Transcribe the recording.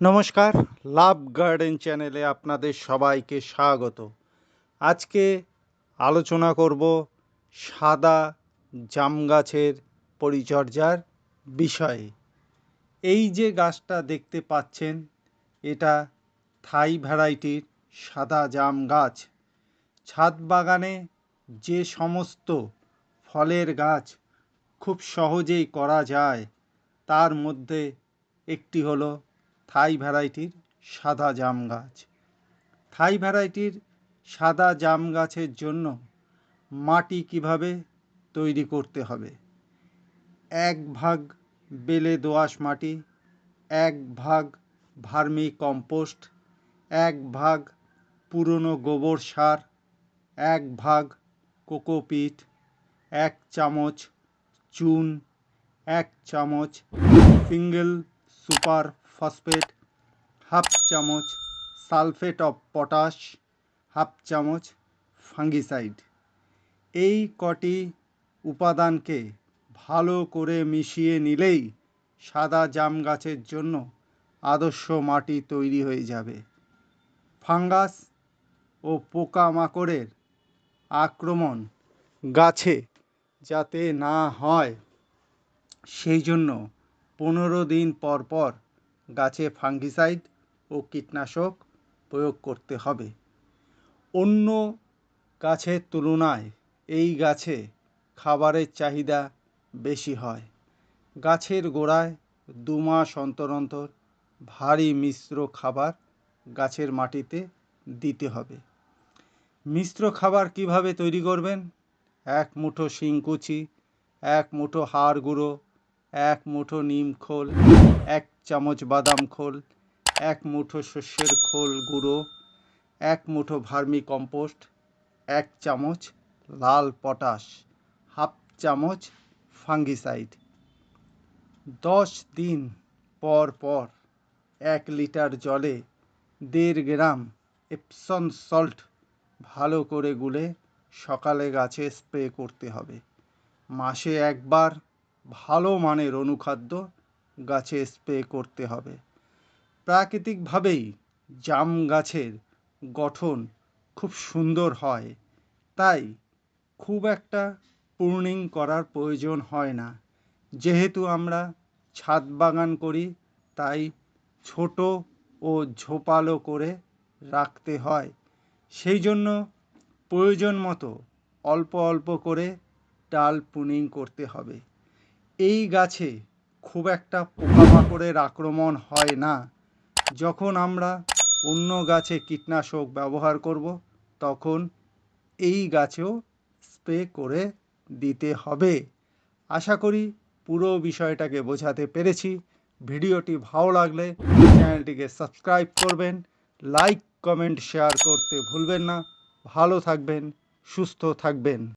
নমস্কার, লাভ গার্ডেন চ্যানেলে আপনাদের সবাইকে স্বাগত। আজকে আলোচনা করব সাদা জাম গাছের পরিচর্যার বিষয়ে। এই যে গাছটা দেখতে পাচ্ছেন, এটা থাই ভ্যারাইটির সাদা জাম গাছ। ছাদ বাগানে যে সমস্ত ফলের গাছ খুব সহজেই করা যায়, তার মধ্যে একটি হলো থাই ভ্যারাইটির সাদা জাম গাছ। থাই ভ্যারাইটির সাদা জাম গাছের জন্য মাটি কীভাবে তৈরি করতে হবে? এক ভাগ বেলে দোআঁশ মাটি, এক ভাগ ভার্মি কম্পোস্ট, এক ভাগ পুরনো গোবর সার, এক ভাগ কোকোপিট এক চামচ চুন, এক চামচ সিঙ্গেল সুপার ফসফেট হাফ চামচ সালফেট অফ পটাশ হাফ চামচ ফাঙ্গিসাইড এই কটি উপাদানকে ভালো করে মিশিয়ে নিলেই সাদা জাম গাছের জন্য আদর্শ মাটি তৈরি হয়ে যাবে। ফাঙ্গাস ও পোকামাকড়ের আক্রমণ গাছে যাতে না হয়, সেই জন্য পনেরো দিন পর পর গাছে ফাঙ্গিসাইড ও কীটনাশক প্রয়োগ করতে হবে। অন্য গাছের তুলনায় এই গাছে খাবারের চাহিদা বেশি হয়। গাছের গোড়ায় দু মাস অন্তর অন্তর ভারী মিশ্র খাবার গাছের মাটিতে দিতে হবে। মিশ্র খাবার কীভাবে তৈরি করবেন? এক মুঠো শিংকুচি, এক মুঠো হাড় গুঁড়ো এক মুঠো নিম খোল, এক চামচ বাদাম খোল, এক মুঠো শস্যের খোল গুঁড়ো, এক মুঠো ভার্মি কম্পোস্ট, এক চামচ লাল পটাশ, হাফ চামচ ফাঙ্গিসাইড। দশ দিন পর পর এক লিটার জলে দেড় গ্রাম এপসন সল্ট ভালো করে গুলে সকালে গাছে স্প্রে করতে হবে। মাসে একবার ভালো মানের অনুখাদ্য গাছে স্প্রে করতে হবে। প্রাকৃতিকভাবেই জাম গাছের গঠন খুব সুন্দর হয়। তাই খুব একটা প্রুনিং করার প্রয়োজন হয় না। যেহেতু আমরা ছাদ বাগান করি, তাই ছোট ও ঝোপালো করে রাখতে হয়। সেই জন্য প্রয়োজন মতো অল্প অল্প করে ডাল প্রুনিং করতে হবে। এই গাছে খুব একটা পোকামাকড়ের আক্রমণ হয় না। যখন আমরা অন্য গাছে কীটনাশক ব্যবহার করব, তখন এই গাছেও স্প্রে করে দিতে হবে। আশা করি পুরো বিষয়টাকে বোঝাতে পেরেছি। ভিডিওটি ভালো লাগলে চ্যানেলটিকে সাবস্ক্রাইব করবেন, লাইক, কমেন্ট, শেয়ার করতে ভুলবেন না। ভালো থাকবেন, সুস্থ থাকবেন।